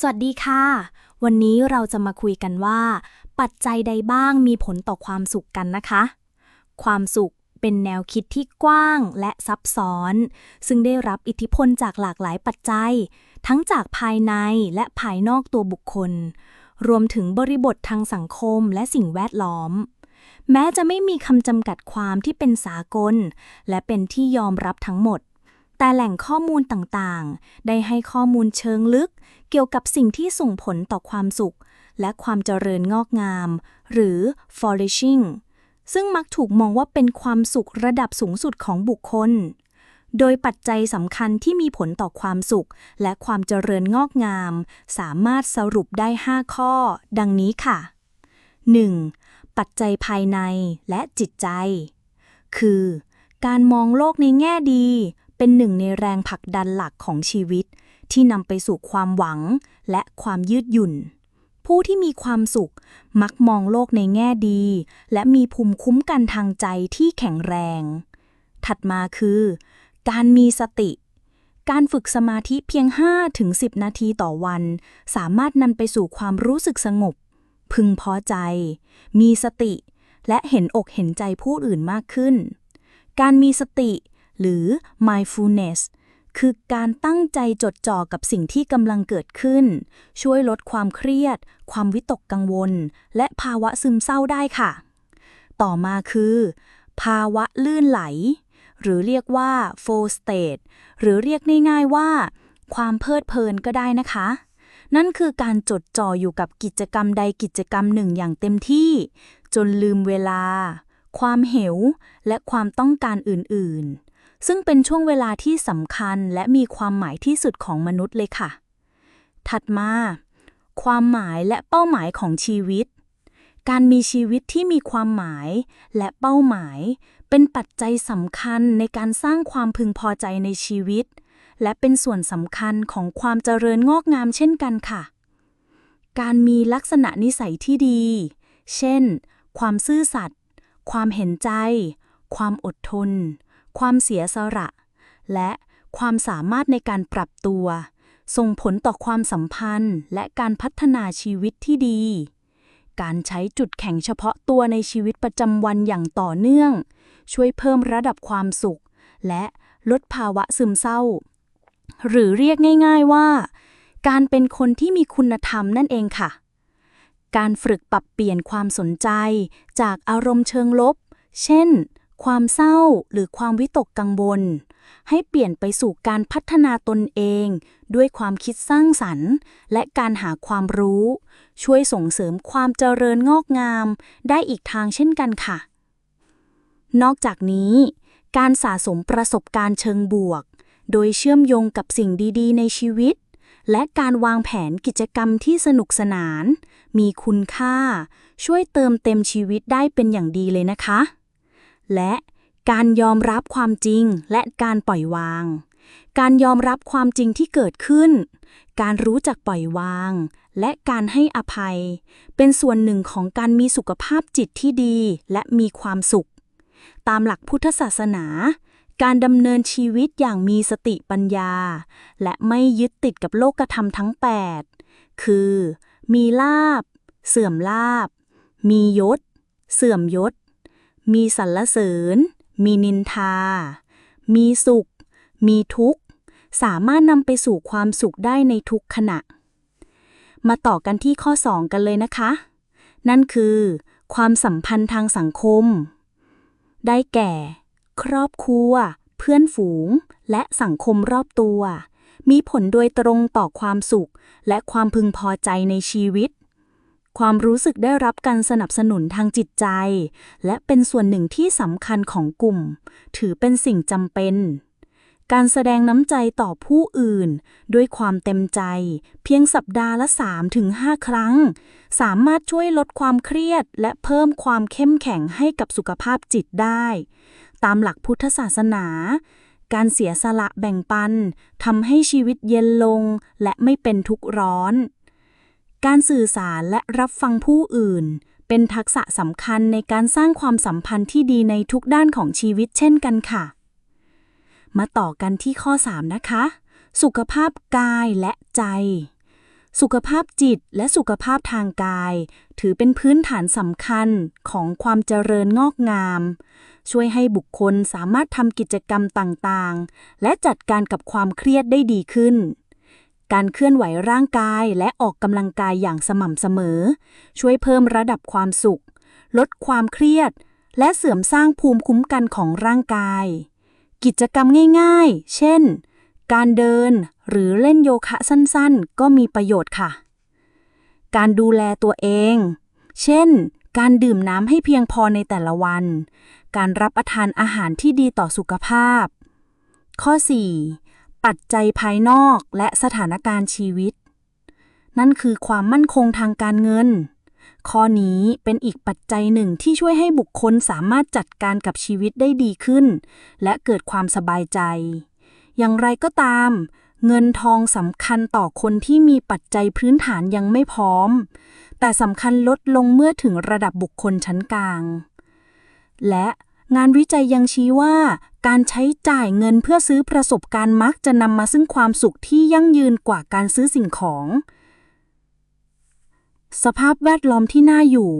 สวัสดีค่ะ วันนี้เราจะมาคุยกันว่า ปัจจัยใดบ้างมีผลต่อความสุขกันนะคะ ความสุขเป็นแนวคิดที่กว้างและซับซ้อน ซึ่งได้รับอิทธิพลจากหลากหลายปัจจัย ทั้งจากภายในและภายนอกตัวบุคคล รวมถึงบริบททางสังคมและสิ่งแวดล้อม แม้จะไม่มีคำจำกัดความที่เป็นสากล และเป็นที่ยอมรับทั้งหมด แต่แหล่งข้อมูลต่างๆ ได้ให้ข้อมูลเชิงลึก เกี่ยวกับสิ่งที่ส่งผลต่อความสุข และความเจริญงอกงาม หรือ flourishing ซึ่งมักถูกมองว่าเป็นความสุขระดับสูงสุดของบุคคล โดยปัจจัยสำคัญที่มีผลต่อความสุข และความเจริญงอกงาม สามารถสรุปได้ 5 ข้อ ดังนี้ค่ะ 1. ปัจจัยภายในและจิตใจ คือ การมองโลกในแง่ดี เป็นหนึ่งในแรงผลักดันหลักของชีวิต ที่นำไปสู่ความหวังและความยืดหยุ่น ผู้ที่มีความสุขมักมองโลกในแง่ดี และมีภูมิคุ้มกันทางใจที่แข็งแรง ถัดมาคือ การมีสติ การฝึกสมาธิเพียง 5-10 นาทีต่อวัน สามารถนำไปสู่ความรู้สึกสงบ พึงพอใจ มีสติ และเห็นอกเห็นใจผู้อื่นมากขึ้นการมีสติ หรือ mindfulness คือการตั้งใจจดจ่อกับสิ่งที่กำลังเกิดขึ้น ช่วยลดความเครียด ความวิตกกังวล และภาวะซึมเศร้าได้ค่ะ ต่อมาคือ ภาวะลื่นไหล หรือเรียกว่า flow state หรือเรียกง่ายๆว่า ความเพลิดเพลินก็ได้นะคะ นั่นคือการจดจ่ออยู่กับกิจกรรมใดกิจกรรมหนึ่งอย่างเต็มที่ จนลืมเวลา ความเหวและความต้องการอื่นๆ ซึ่งเป็นช่วงเวลาที่สำคัญและมีความหมายที่สุดของมนุษย์เลยค่ะ ถัดมา ความหมายและเป้าหมายของชีวิต การมีชีวิตที่มีความหมายและเป้าหมาย เป็นปัจจัยสำคัญในการสร้างความพึงพอใจในชีวิต และเป็นส่วนสำคัญของความเจริญงอกงามเช่นกันค่ะ การมีลักษณะนิสัยที่ดี เช่น ความซื่อสัตย์ ความเห็นใจ ความอดทน ความเสียสละ และความสามารถในการปรับตัว ส่งผลต่อความสัมพันธ์และการพัฒนาชีวิตที่ดี การใช้จุดแข็งเฉพาะตัวในชีวิตประจำวันอย่างต่อเนื่อง ช่วยเพิ่มระดับความสุข และลดภาวะซึมเศร้า หรือเรียกง่าย ๆว่า การเป็นคนที่มีคุณธรรมนั่นเองค่ะ การฝึกปรับเปลี่ยนความสนใจ จากอารมณ์เชิงลบ เช่น ความเศร้าหรือความวิตกกังวล ให้เปลี่ยนไปสู่การพัฒนาตนเอง ด้วยความคิดสร้างสรรค์ และการหาความรู้ ช่วยส่งเสริมความเจริญงอกงาม ได้อีกทางเช่นกันค่ะ นอกจากนี้ การสะสมประสบการณ์เชิงบวก โดยเชื่อมโยงกับสิ่งดี ๆ ในชีวิตและการวางแผนกิจกรรมที่สนุกสนาน มีคุณค่า ช่วยเติมเต็มชีวิตได้เป็นอย่างดีเลยนะคะ และการยอมรับความจริงและการปล่อยวาง การยอมรับความจริงที่เกิดขึ้น การรู้จักปล่อยวาง และการให้อภัย เป็นส่วนหนึ่งของการมีสุขภาพจิตที่ดีและมีความสุข ตามหลักพุทธศาสนา การดำเนินชีวิตอย่างมีสติปัญญา และไม่ยึดติดกับโลกธรรมทั้ง 8 คือ มีลาบ เสื่อมลาบ มียศ เสื่อมยศ มีสรรเสริญ มีนินทา มีสุข มีทุกข์ สามารถนำไปสู่ความสุขได้ในทุกขณะ มาต่อกันที่ข้อ 2 กันเลยนะคะ นั่นคือ ความสัมพันธ์ทางสังคม ได้แก่ ครอบครัว เพื่อนฝูง และสังคมรอบตัว มีผลโดยตรงต่อความสุข และความพึงพอใจในชีวิต ความรู้สึกได้รับการสนับสนุนทางจิตใจ และเป็นส่วนหนึ่งที่สำคัญของกลุ่ม ถือเป็นสิ่งจำเป็น การแสดงน้ำใจต่อผู้อื่น ด้วยความเต็มใจ เพียงสัปดาห์ละ 3-5 ครั้ง สามารถช่วยลดความเครียด และเพิ่มความเข้มแข็งให้กับสุขภาพจิตได้ ตามหลักพุทธศาสนา การเสียสละแบ่งปันทำให้ชีวิตเย็นลงและไม่เป็นทุกข์ร้อน การสื่อสารและรับฟังผู้อื่น เป็นทักษะสำคัญในการสร้างความสัมพันธ์ที่ดีในทุกด้านของชีวิตเช่นกันค่ะ มาต่อกันที่ข้อ 3 นะคะ สุขภาพกายและใจ สุขภาพจิตและสุขภาพทางกาย ถือเป็นพื้นฐานสำคัญของความเจริญงอกงาม ช่วยให้บุคคลสามารถทำกิจกรรมต่างๆ และจัดการกับความเครียดได้ดีขึ้น การเคลื่อนไหวร่างกายและออกกำลังกายอย่างสม่ำเสมอ ช่วยเพิ่มระดับความสุข ลดความเครียด และเสริมสร้างภูมิคุ้มกันของร่างกาย กิจกรรมง่ายๆ เช่น การเดินหรือเล่นโยคะสั้นๆ ก็มีประโยชน์ค่ะ การดูแลตัวเอง เช่น การดื่มน้ำให้เพียงพอในแต่ละวัน การรับประทานอาหารที่ดีต่อสุขภาพ ข้อ 4. ปัจจัยภายนอกและสถานการณ์ชีวิต นั่นคือความมั่นคงทางการเงิน ข้อนี้เป็นอีกปัจจัยหนึ่งที่ช่วยให้บุคคลสามารถจัดการกับชีวิตได้ดีขึ้น และเกิดความสบายใจ อย่างไรก็ตาม เงินทองสำคัญต่อคนที่มีปัจจัยพื้นฐานยังไม่พร้อม แต่สำคัญลดลงเมื่อถึงระดับบุคคลชั้นกลาง และงานวิจัยยังชี้ว่า การใช้จ่ายเงินเพื่อซื้อประสบการณ์มักจะนำมาซึ่งความสุขที่ยั่งยืนกว่าการซื้อสิ่งของ สภาพแวดล้อมที่น่าอยู่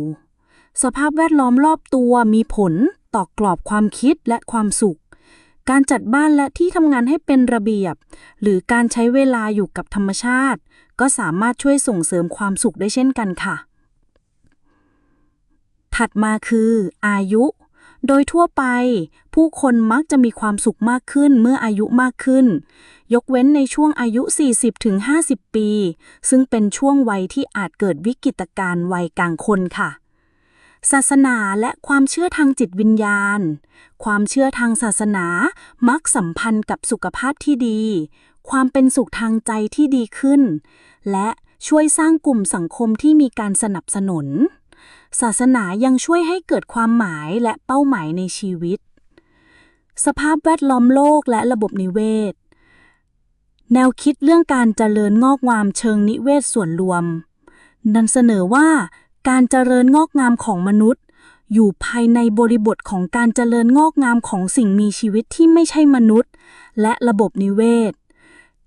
สภาพแวดล้อมรอบตัวมีผลต่อกรอบความคิดและความสุข การจัดบ้านและที่ทำงานให้เป็นระเบียบ หรือการใช้เวลาอยู่กับธรรมชาติ ก็สามารถช่วยส่งเสริมความสุขได้เช่นกันค่ะ ถัดมาคือ อายุ โดยทั่วไป ผู้คนมักจะมีความสุขมากขึ้นเมื่ออายุมากขึ้น ยกเว้นในช่วงอายุ 40-50 ปี ซึ่งเป็นช่วงวัยที่อาจเกิดวิกฤตการณ์วัยกลางคนค่ะ ศาสนาและความเชื่อทางจิตวิญญาณ ความเชื่อทางศาสนามักสัมพันธ์กับสุขภาพที่ดี ความเป็นสุขทางใจที่ดีขึ้น และช่วยสร้างกลุ่มสังคมที่มีการสนับสนุน ศาสนายังช่วยให้เกิดความหมายและเป้าหมายในชีวิต สภาพแวดล้อมโลกและระบบนิเวศ แนวคิดเรื่องการเจริญงอกงามเชิงนิเวศส่วนรวมนำเสนอว่า การเจริญงอกงามของมนุษย์ อยู่ภายในบริบทของการเจริญงอกงามของสิ่งมีชีวิตที่ไม่ใช่มนุษย์ และระบบนิเวศ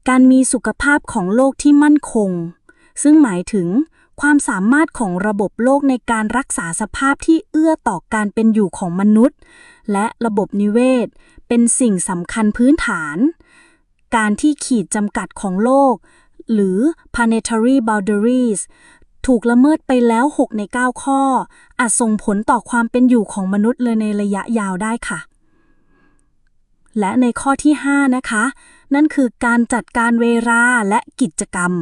การมีสุขภาพของโลกที่มั่นคง ซึ่งหมายถึงความสามารถของระบบโลกในการรักษาสภาพที่เอื้อต่อการเป็นอยู่ของมนุษย์ และระบบนิเวศ เป็นสิ่งสำคัญพื้นฐาน การที่ขีดจำกัดของโลก หรือ planetary boundaries ถูกละเมิดไปแล้ว 6 ใน 9 ข้อ อาจส่งผลต่อความเป็นอยู่ของมนุษย์เลยในระยะยาวได้ค่ะ และในข้อที่ 5 นะคะ นั่นคือการจัดการเวลาและกิจกรรม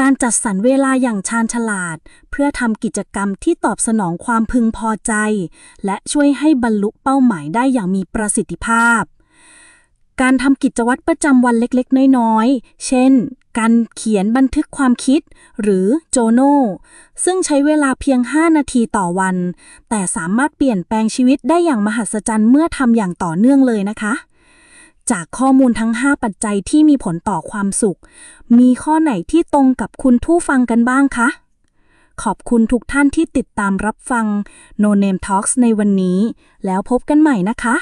การจัดสรรเวลาอย่างชาญฉลาด เพื่อทำกิจกรรมที่ตอบสนองความพึงพอใจ และช่วยให้บรรลุเป้าหมายได้อย่างมีประสิทธิภาพการทำกิจวัตรประจำวันเล็กๆ น้อยๆ เช่นการเขียนบันทึกความคิดหรือโจโนซึ่งใช้เวลาเพียง 5 นาทีต่อวัน แต่สามารถเปลี่ยนแปลงชีวิตได้อย่างมหัศจรรย์เมื่อทำอย่างต่อเนื่องเลยนะคะ จากข้อมูลทั้ง 5 ปัจจัยที่มีผลต่อความสุข มีข้อไหนที่ตรงกับคุณผู้ฟังกันบ้างคะขอบคุณทุกท่านที่ติดตามรับฟัง No Name Talks ในวันนี้ แล้วพบกันใหม่นะคะ